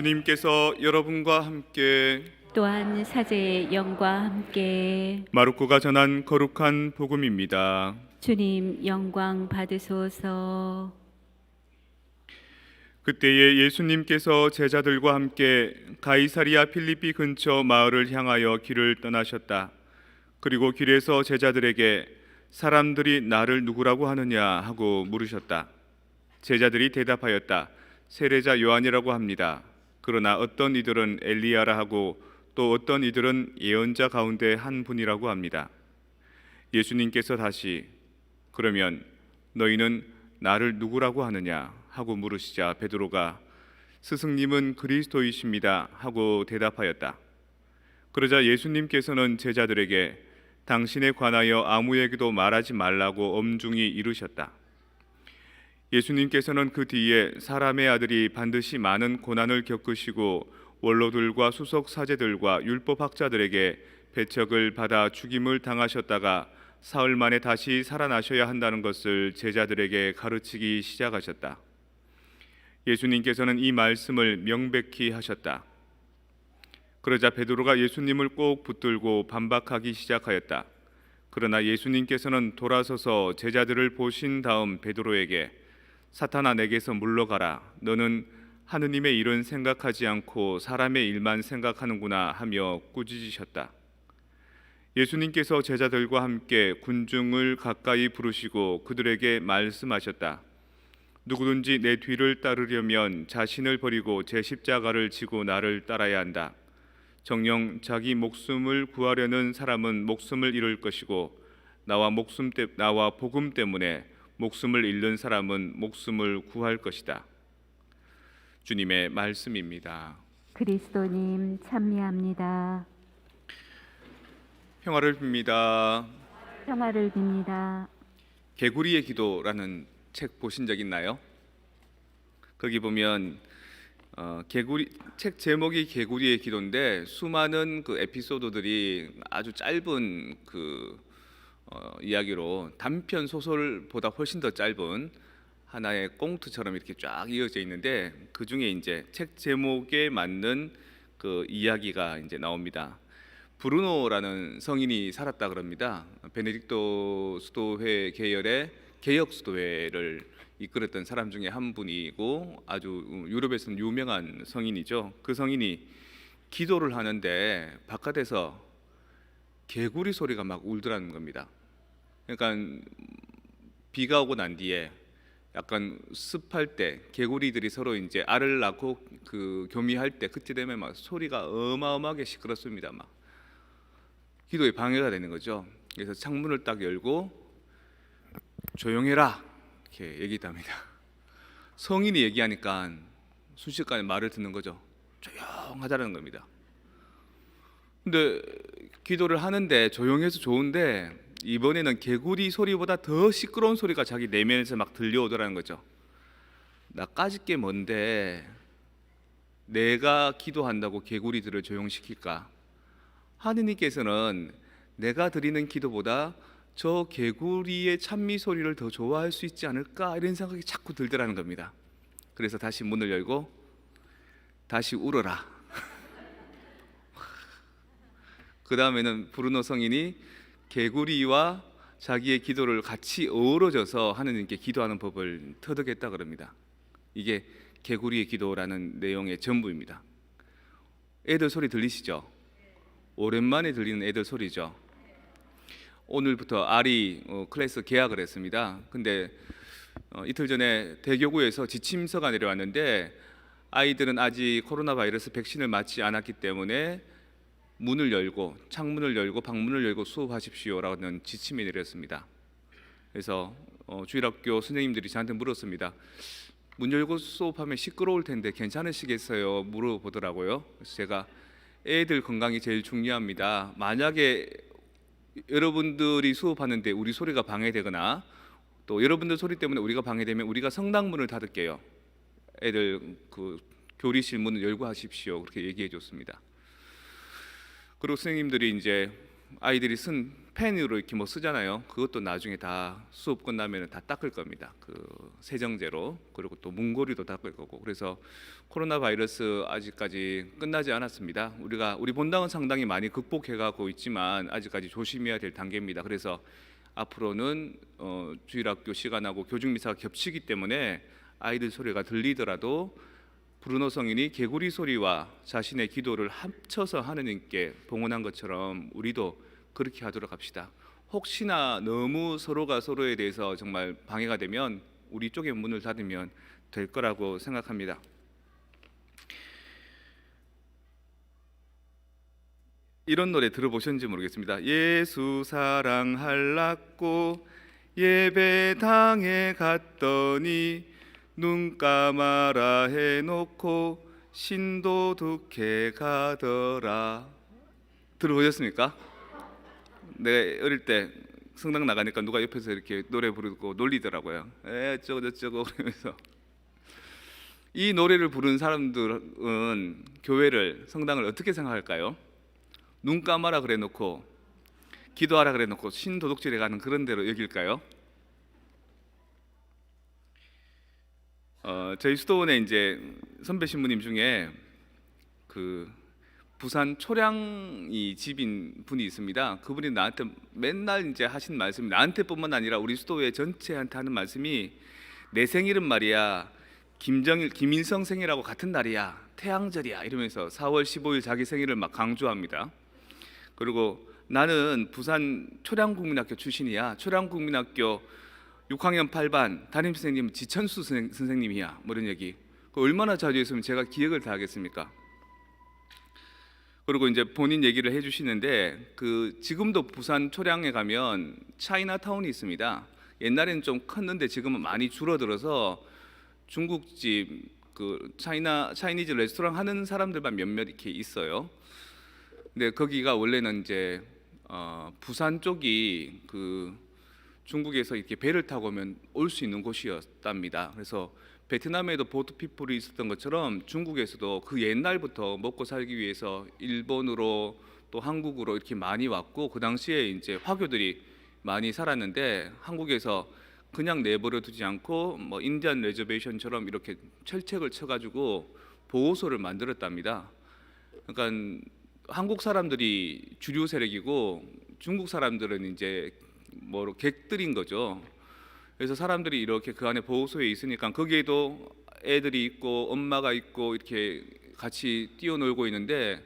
주님께서 여러분과 함께 또한 사제의 영과 함께 마르코가 전한 거룩한 복음입니다. 주님 영광 받으소서. 그때에 예수님께서 제자들과 함께 가이사리아 필리피 근처 마을을 향하여 길을 떠나셨다. 그리고 길에서 제자들에게 사람들이 나를 누구라고 하느냐 하고 물으셨다. 제자들이 대답하였다. 세례자 요한이라고 합니다. 그러나 어떤 이들은 엘리야라 하고 또 어떤 이들은 예언자 가운데 한 분이라고 합니다. 예수님께서 다시 그러면 너희는 나를 누구라고 하느냐 하고 물으시자 베드로가 스승님은 그리스도이십니다 하고 대답하였다. 그러자 예수님께서는 제자들에게 당신에 관하여 아무에게도 말하지 말라고 엄중히 이르셨다. 예수님께서는 그 뒤에 사람의 아들이 반드시 많은 고난을 겪으시고 원로들과 수석 사제들과 율법 학자들에게 배척을 받아 죽임을 당하셨다가 사흘 만에 다시 살아나셔야 한다는 것을 제자들에게 가르치기 시작하셨다. 예수님께서는 이 말씀을 명백히 하셨다. 그러자 베드로가 예수님을 꼭 붙들고 반박하기 시작하였다. 그러나 예수님께서는 돌아서서 제자들을 보신 다음 베드로에게 사탄아 내게서 물러가라. 너는 하느님의 일은 생각하지 않고 사람의 일만 생각하는구나 하며 꾸짖으셨다. 예수님께서 제자들과 함께 군중을 가까이 부르시고 그들에게 말씀하셨다. 누구든지 내 뒤를 따르려면 자신을 버리고 제 십자가를 지고 나를 따라야 한다. 정령 자기 목숨을 구하려는 사람은 목숨을 잃을 것이고 나와 목숨 때 나와 복음 때문에 목숨을 잃는 사람은 목숨을 구할 것이다. 주님의 말씀입니다. 그리스도님 찬미합니다. 평화를 빕니다. 평화를 빕니다. 개구리의 기도라는 책 보신 적 있나요? 거기 보면 어, 개구리 책 제목이 개구리의 기도인데 수많은 그 에피소드들이 아주 짧은 그 어, 이야기로 단편 소설보다 훨씬 더 짧은 하나의 꽁트처럼 이렇게 쫙 이어져 있는데 그 중에 이제 책 제목에 맞는 그 이야기가 이제 나옵니다. 브루노라는 성인이 살았다 그럽니다. 베네딕토 수도회 계열의 개혁 수도회를 이끌었던 사람 중에 한 분이고 아주 유럽에서는 유명한 성인이죠. 그 성인이 기도를 하는데 바깥에서 개구리 소리가 막 울더라는 겁니다. 그러니까 비가 오고 난 뒤에 약간 습할 때 개구리들이 서로 이제 알을 낳고 그 교미할 때 그때 되면 막 소리가 어마어마하게 시끄럽습니다. 막 기도에 방해가 되는 거죠. 그래서 창문을 딱 열고 조용해라 이렇게 얘기합니다. 성인이 얘기하니까 순식간에 말을 듣는 거죠. 조용하자는 겁니다. 근데 기도를 하는데 조용해서 좋은데 이번에는 개구리 소리보다 더 시끄러운 소리가 자기 내면에서 막 들려오더라는 거죠. 나 까짓 게 뭔데 내가 기도한다고 개구리들을 조용시킬까? 하느님께서는 내가 드리는 기도보다 저 개구리의 찬미 소리를 더 좋아할 수 있지 않을까 이런 생각이 자꾸 들더라는 겁니다. 그래서 다시 문을 열고 다시 울어라. 그 다음에는 브루노 성인이 개구리와 자기의 기도를 같이 어우러져서 하느님께 기도하는 법을 터득했다 그럽니다. 이게 개구리의 기도라는 내용의 전부입니다. 애들 소리 들리시죠? 오랜만에 들리는 애들 소리죠. 오늘부터 아리 어, 클래스 계약을 했습니다. 근데 어, 이틀 전에 대교구에서 지침서가 내려왔는데 아이들은 아직 코로나 바이러스 백신을 맞지 않았기 때문에 문을 열고 창문을 열고 방문을 열고 수업하십시오라는 지침이 내렸습니다. 그래서 어, 주일학교 선생님들이 저한테 물었습니다. 문 열고 수업하면 시끄러울 텐데 괜찮으시겠어요? 물어보더라고요. 그래서 제가 애들 건강이 제일 중요합니다. 만약에 여러분들이 수업하는데 우리 소리가 방해되거나 또 여러분들 소리 때문에 우리가 방해되면 우리가 성당 문을 닫을게요. 애들 그 교리실 문을 열고 하십시오. 그렇게 얘기해 줬습니다. 그리고 선생님들이 이제 아이들이 쓴 펜으로 이렇게 뭐 쓰잖아요. 그것도 나중에 다 수업 끝나면 다 닦을 겁니다. 그 세정제로 그리고 또 문고리도 닦을 거고 그래서 코로나 바이러스 아직까지 끝나지 않았습니다. 우리가 우리 본당은 상당히 많이 극복해가고 있지만 아직까지 조심해야 될 단계입니다. 그래서 앞으로는 어, 주일학교 시간하고 교중 미사가 겹치기 때문에 아이들 소리가 들리더라도 브루노 성인이 개구리 소리와 자신의 기도를 합쳐서 하느님께 봉헌한 것처럼 우리도 그렇게 하도록 합시다. 혹시나 너무 서로가 서로에 대해서 정말 방해가 되면 우리 쪽에 문을 닫으면 될 거라고 생각합니다. 이런 노래 들어보셨는지 모르겠습니다. 예수 사랑할라고 예배당에 갔더니 눈 감아라 해놓고 신도둑해 가더라. 들어보셨습니까? 내 어릴 때 성당 나가니까 누가 옆에서 이렇게 노래 부르고 놀리더라고요. 에 어쩌고 저쩌고 그러면서 이 노래를 부른 사람들은 교회를 성당을 어떻게 생각할까요? 눈 감아라 그래놓고 기도하라 그래놓고 신도둑질해 가는 그런 대로 여길까요? 어, 저희 수도원에 이제 선배 신부님 중에 그 부산 초량이 집인 분이 있습니다. 그분이 나한테 맨날 이제 하신 말씀이 나한테뿐만 아니라 우리 수도회 전체한테 하는 말씀이 내 생일은 말이야 김정일 김일성 생일하고 같은 날이야 태양절이야 이러면서 4월 15일 자기 생일을 막 강조합니다. 그리고 나는 부산 초량국민학교 출신이야. 초량국민학교 6학년 8반 담임 선생님 지천수 선생- 선생님이야. 뭐 이런 얘기. 그 얼마나 자주 했으면 제가 기억을 다 하겠습니까? 그리고 이제 본인 얘기를 해주시는데 그 지금도 부산 초량에 가면 차이나타운이 있습니다. 옛날에는 좀 컸는데 지금은 많이 줄어들어서 중국집 그 차이나 차이니즈 레스토랑 하는 사람들만 몇몇 이렇게 있어요. 근데 거기가 원래는 이제 어, 부산 쪽이 그 중국에서 이렇게 배를 타고 오면 올 수 있는 곳이었답니다. 그래서 베트남에도 보트 피플이 있었던 것처럼 중국에서도 그 옛날부터 먹고 살기 위해서 일본으로 또 한국으로 이렇게 많이 왔고 그 당시에 이제 화교들이 많이 살았는데 한국에서 그냥 내버려 두지 않고 뭐 인디안 레저베이션처럼 이렇게 철책을 쳐가지고 보호소를 만들었답니다. 그러니까 한국 사람들이 주류 세력이고 중국 사람들은 이제 뭐 객들인 거죠. 그래서 사람들이 이렇게 그 안에 보호소에 있으니까 거기에도 애들이 있고 엄마가 있고 이렇게 같이 뛰어놀고 있는데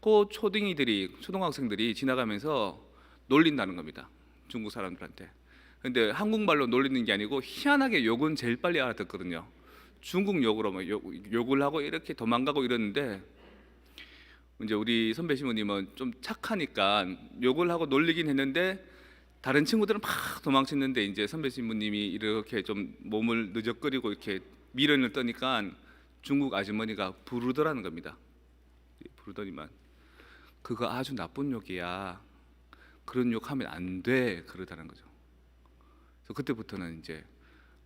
그 초딩이들이 초등학생들이 지나가면서 놀린다는 겁니다. 중국 사람들한테. 근데 한국말로 놀리는 게 아니고 희한하게 욕은 제일 빨리 알아듣거든요. 중국 욕으로 뭐 욕, 욕을 하고 이렇게 도망가고 이러는데 이제 우리 선배 신부님은 좀 착하니까 욕을 하고 놀리긴 했는데 다른 친구들은 막 도망쳤는데 이제 선배 신부님이 이렇게 좀 몸을 느적거리고 이렇게 미련을 떠니까 중국 아주머니가 부르더라는 겁니다. 부르더니만 그거 아주 나쁜 욕이야. 그런 욕하면 안 돼. 그러다는 거죠. 그래서 그때부터는 이제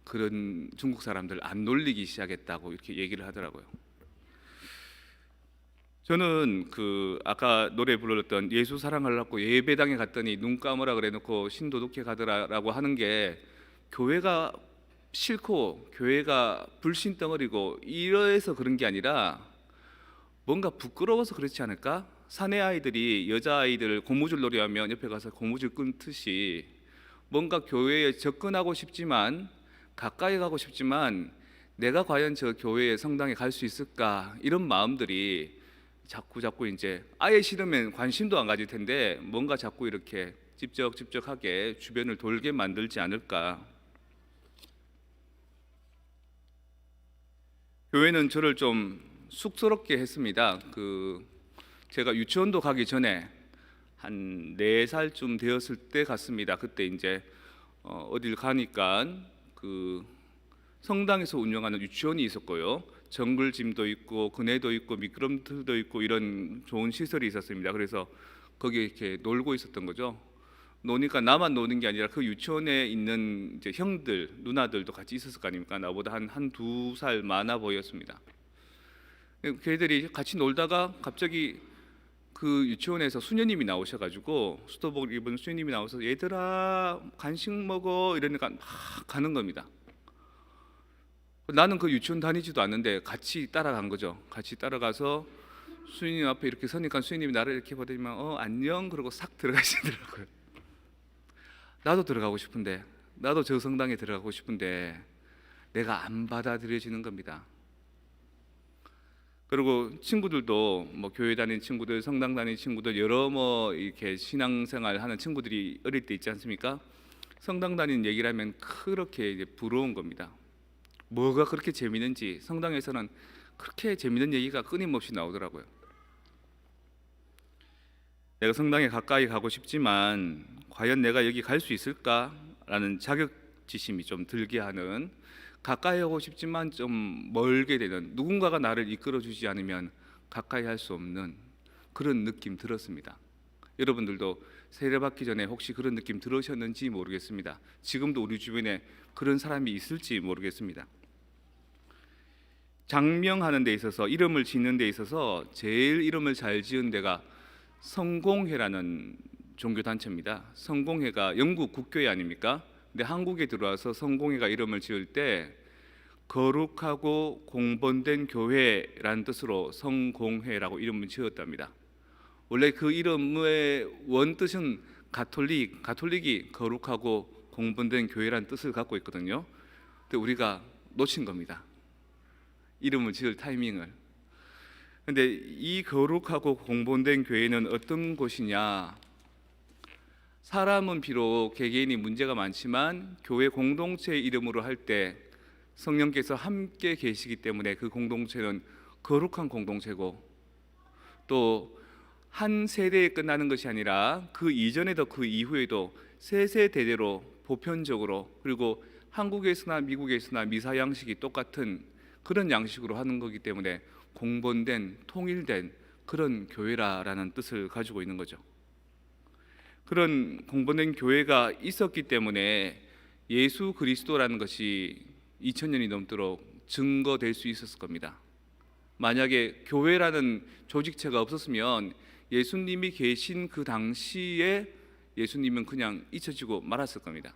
그런 중국 사람들 안 놀리기 시작했다고 이렇게 얘기를 하더라고요. 저는 그 아까 노래 불렀던 예수 사랑하려고 예배당에 갔더니 눈 감으라 그래놓고 신도 독해 가더라라고 하는 게 교회가 싫고 교회가 불신 덩어리고 이래서 그런 게 아니라 뭔가 부끄러워서 그렇지 않을까? 사내 아이들이 여자 아이들 고무줄 놀이하면 옆에 가서 고무줄 끊듯이 뭔가 교회에 접근하고 싶지만 가까이 가고 싶지만 내가 과연 저 교회에 성당에 갈 수 있을까 이런 마음들이 자꾸 자꾸 이제 아예 싫으면 관심도 안 가질 텐데 뭔가 자꾸 이렇게 찝적찝적하게 주변을 돌게 만들지 않을까. 교회는 저를 좀 쑥스럽게 했습니다. 그 제가 유치원도 가기 전에 한 네 살쯤 되었을 때 갔습니다. 그때 이제 어, 어딜 가니까 그 성당에서 운영하는 유치원이 있었고요. 정글짐도 있고 그네도 있고 미끄럼틀도 있고 이런 좋은 시설이 있었습니다. 그래서 거기에 이렇게 놀고 있었던 거죠. 노니까 나만 노는 게 아니라 그 유치원에 있는 형들, 누나들도 같이 있었을 거 아닙니까? 나보다 한 한 두 살 많아 보였습니다. 걔들이 같이 놀다가 갑자기 그 유치원에서 수녀님이 나오셔가지고 수도복을 입은 수녀님이 나와서 얘들아 간식 먹어 이러니까 막 가는 겁니다. 나는 그 유치원 다니지도 않는데 같이 따라간 거죠. 같이 따라가서 수녀님 앞에 이렇게 서니까 수녀님이 나를 이렇게 보더니만 어 안녕 그러고 싹 들어가시더라고요. 나도 들어가고 싶은데 나도 저 성당에 들어가고 싶은데 내가 안 받아들여지는 겁니다. 그리고 친구들도 뭐 교회 다니는 친구들, 성당 다니는 친구들 여러 뭐 이렇게 신앙생활 하는 친구들이 어릴 때 있지 않습니까? 성당 다니는 얘기를 하면 그렇게 이제 부러운 겁니다. 뭐가 그렇게 재미있는지 성당에서는 그렇게 재미있는 얘기가 끊임없이 나오더라고요. 내가 성당에 가까이 가고 싶지만 과연 내가 여기 갈 수 있을까라는 자격지심이 좀 들게 하는 가까이 하고 싶지만 좀 멀게 되는 누군가가 나를 이끌어 주지 않으면 가까이 할 수 없는 그런 느낌 들었습니다. 여러분들도 세례 받기 전에 혹시 그런 느낌 들으셨는지 모르겠습니다. 지금도 우리 주변에 그런 사람이 있을지 모르겠습니다. 장명하는 데 있어서 이름을 짓는 데 있어서 제일 이름을 잘 지은 데가 성공회라는 종교 단체입니다. 성공회가 영국 국교회 아닙니까? 근데 한국에 들어와서 성공회가 이름을 지을 때 거룩하고 공본된 교회라는 뜻으로 성공회라고 이름을 지었답니다. 원래 그 이름의 원 뜻은 가톨릭, 가톨릭이 거룩하고 공본된 교회라는 뜻을 갖고 있거든요. 근데 우리가 놓친 겁니다. 이름을 지을 타이밍을. 근데 이 거룩하고 공본된 교회는 어떤 곳이냐? 사람은 비록 개개인이 문제가 많지만 교회 공동체 이름으로 할 때 성령께서 함께 계시기 때문에 그 공동체는 거룩한 공동체고 또 한 세대에 끝나는 것이 아니라 그 이전에도 그 이후에도 세세대대로 보편적으로 그리고 한국에서나 미국에서나 미사 양식이 똑같은 그런 양식으로 하는 거기 때문에 공본된 통일된 그런 교회라라는 뜻을 가지고 있는 거죠. 그런 공본된 교회가 있었기 때문에 예수 그리스도라는 것이 2000년이 넘도록 증거될 수 있었을 겁니다. 만약에 교회라는 조직체가 없었으면 예수님이 계신 그 당시에 예수님은 그냥 잊혀지고 말았을 겁니다.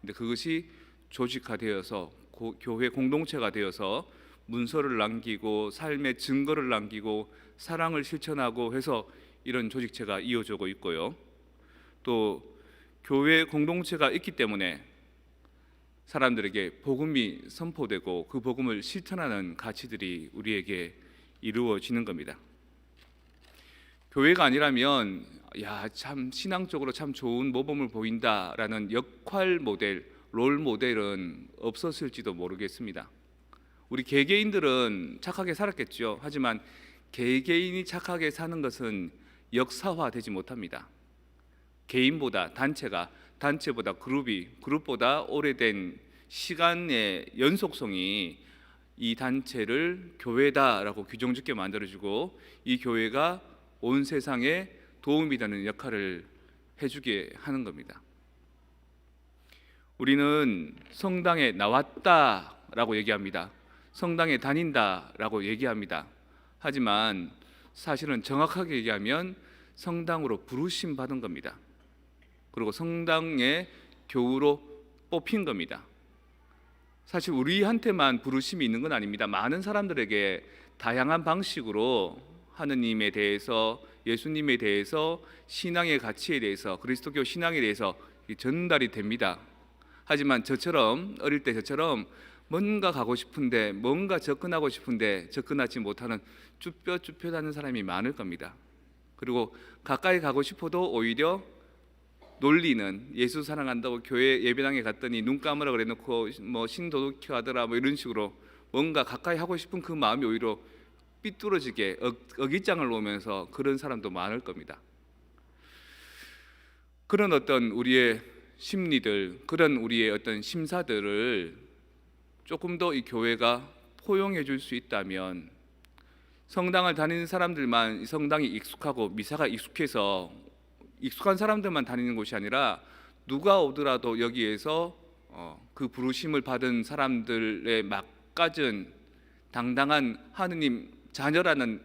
근데 그것이 조직화되어서 고- 교회 공동체가 되어서 문서를 남기고 삶의 증거를 남기고 사랑을 실천하고 해서 이런 조직체가 이어지고 있고요. 또 교회 공동체가 있기 때문에 사람들에게 복음이 선포되고 그 복음을 실천하는 가치들이 우리에게 이루어지는 겁니다. 교회가 아니라면 야 참 신앙적으로 참 좋은 모범을 보인다라는 역할 모델, 롤 모델은 없었을지도 모르겠습니다. 우리 개개인들은 착하게 살았겠죠. 하지만 개개인이 착하게 사는 것은 역사화되지 못합니다. 개인보다 단체가 단체보다 그룹이 그룹보다 오래된 시간의 연속성이 이 단체를 교회다라고 규정짓게 만들어주고 이 교회가 온 세상에 도움이 되는 역할을 해주게 하는 겁니다. 우리는 성당에 나왔다라고 얘기합니다. 성당에 다닌다라고 얘기합니다. 하지만 사실은 정확하게 얘기하면 성당으로 부르심 받은 겁니다. 그리고 성당의 교우로 뽑힌 겁니다. 사실 우리한테만 부르심이 있는 건 아닙니다. 많은 사람들에게 다양한 방식으로 하느님에 대해서 예수님에 대해서 신앙의 가치에 대해서 그리스도교 신앙에 대해서 전달이 됩니다. 하지만 저처럼 어릴 때 저처럼 뭔가 가고 싶은데 뭔가 접근하고 싶은데 접근하지 못하는 쭈뼛쭈뼛하는 사람이 많을 겁니다. 그리고 가까이 가고 싶어도 오히려 놀리는 예수 사랑한다고 교회 예배당에 갔더니 눈 감으라 그래놓고 뭐 신도덕히 하더라 뭐 이런 식으로 뭔가 가까이 하고 싶은 그 마음이 오히려 삐뚤어지게 어, 어깃장을 놓으면서 그런 사람도 많을 겁니다. 그런 어떤 우리의 심리들, 그런 우리의 어떤 심사들을 조금 더 이 교회가 포용해 줄 수 있다면 성당을 다니는 사람들만 성당이 익숙하고 미사가 익숙해서 익숙한 사람들만 다니는 곳이 아니라 누가 오더라도 여기에서 어, 그 부르심을 받은 사람들의 막가진 당당한 하느님 자녀라는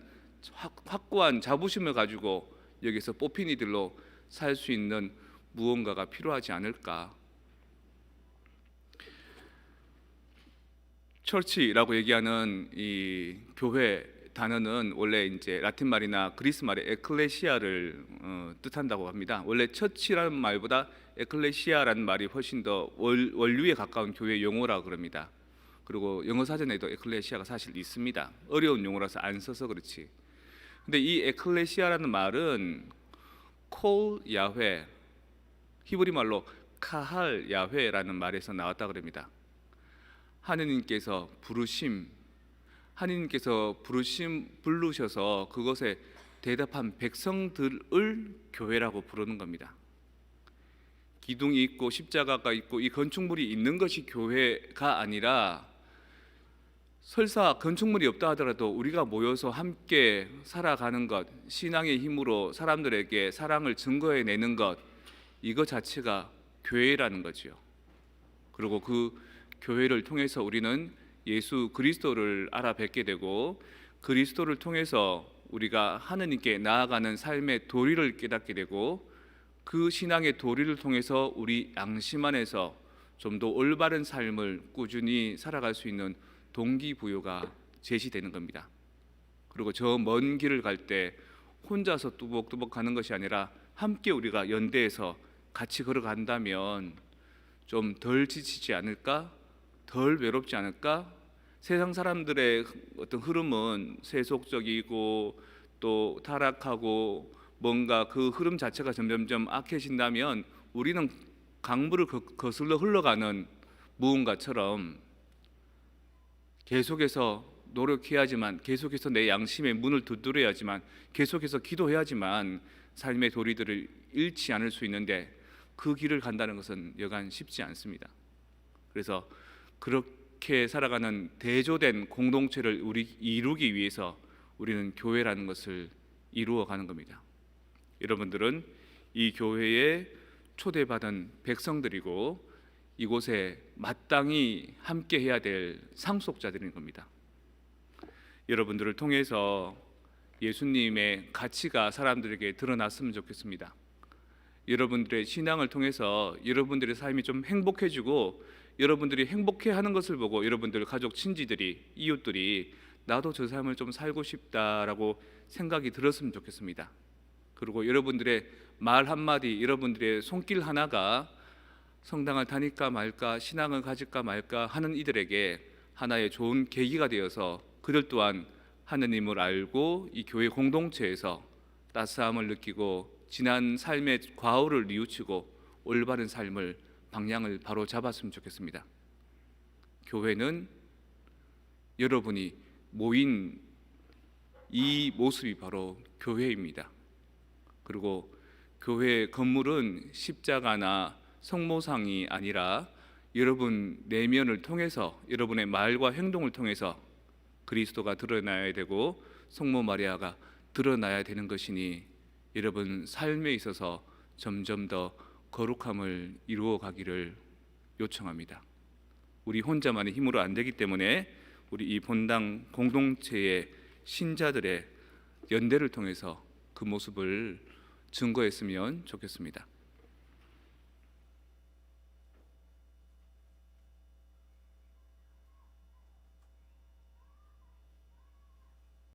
확- 확고한 자부심을 가지고 여기서 뽑힌 이들로 살 수 있는 무언가가 필요하지 않을까. 철치라고 얘기하는 이 교회 단어는 원래 이제 라틴 말이나 그리스 말의 에클레시아를 어, 뜻한다고 합니다. 원래 처치라는 말보다 에클레시아라는 말이 훨씬 더 월, 원류에 가까운 교회 용어라 그럽니다. 그리고 영어 사전에도 에클레시아가 사실 있습니다. 어려운 용어라서 안 써서 그렇지. 근데 이 에클레시아라는 말은 콜 야훼 히브리 말로 카할 야훼라는 말에서 나왔다 그럽니다. 하느님께서 부르심 하느님께서 부르심 부르셔서 그것에 대답한 백성들을 교회라고 부르는 겁니다. 기둥이 있고 십자가가 있고 이 건축물이 있는 것이 교회가 아니라 설사 건축물이 없다 하더라도 우리가 모여서 함께 살아가는 것, 신앙의 힘으로 사람들에게 사랑을 증거해 내는 것, 이거 자체가 교회라는 거지요. 그리고 그 교회를 통해서 우리는 예수 그리스도를 알아뵙게 되고 그리스도를 통해서 우리가 하느님께 나아가는 삶의 도리를 깨닫게 되고 그 신앙의 도리를 통해서 우리 양심 안에서 좀 더 올바른 삶을 꾸준히 살아갈 수 있는 동기부여가 제시되는 겁니다. 그리고 저 먼 길을 갈 때 혼자서 뚜벅뚜벅 가는 것이 아니라 함께 우리가 연대해서 같이 걸어간다면 좀 덜 지치지 않을까? 덜 외롭지 않을까? 세상 사람들의 어떤 흐름은 세속적이고 또 타락하고 뭔가 그 흐름 자체가 점점점 악해진다면 우리는 강물을 거- 거슬러 흘러가는 무언가처럼 계속해서 노력해야지만 계속해서 내 양심의 문을 두드려야지만 계속해서 기도해야지만 삶의 도리들을 잃지 않을 수 있는데 그 길을 간다는 것은 여간 쉽지 않습니다. 그래서 그렇게 살아가는 대조된 공동체를 우리 이루기 위해서 우리는 교회라는 것을 이루어 가는 겁니다. 여러분들은 이 교회에 초대받은 백성들이고 이곳에 마땅히 함께 해야 될 상속자들인 겁니다. 여러분들을 통해서 예수님의 가치가 사람들에게 드러났으면 좋겠습니다. 여러분들의 신앙을 통해서 여러분들의 삶이 좀 행복해지고 여러분들이 행복해하는 것을 보고 여러분들 가족 친지들이 이웃들이 나도 저 삶을 좀 살고 싶다라고 생각이 들었으면 좋겠습니다. 그리고 여러분들의 말 한마디, 여러분들의 손길 하나가 성당을 다닐까 말까, 신앙을 가질까 말까 하는 이들에게 하나의 좋은 계기가 되어서 그들 또한 하느님을 알고 이 교회 공동체에서 따스함을 느끼고 지난 삶의 과오를 뉘우치고 올바른 삶을 방향을 바로 잡았으면 좋겠습니다. 교회는 여러분이 모인 이 모습이 바로 교회입니다. 그리고 교회 건물은 십자가나 성모상이 아니라 여러분 내면을 통해서 여러분의 말과 행동을 통해서 그리스도가 드러나야 되고 성모 마리아가 드러나야 되는 것이니 여러분 삶에 있어서 점점 더 거룩함을 이루어 가기를 요청합니다. 우리 혼자만의 힘으로 안 되기 때문에 우리 이 본당 공동체의 신자들의 연대를 통해서 그 모습을 증거했으면 좋겠습니다.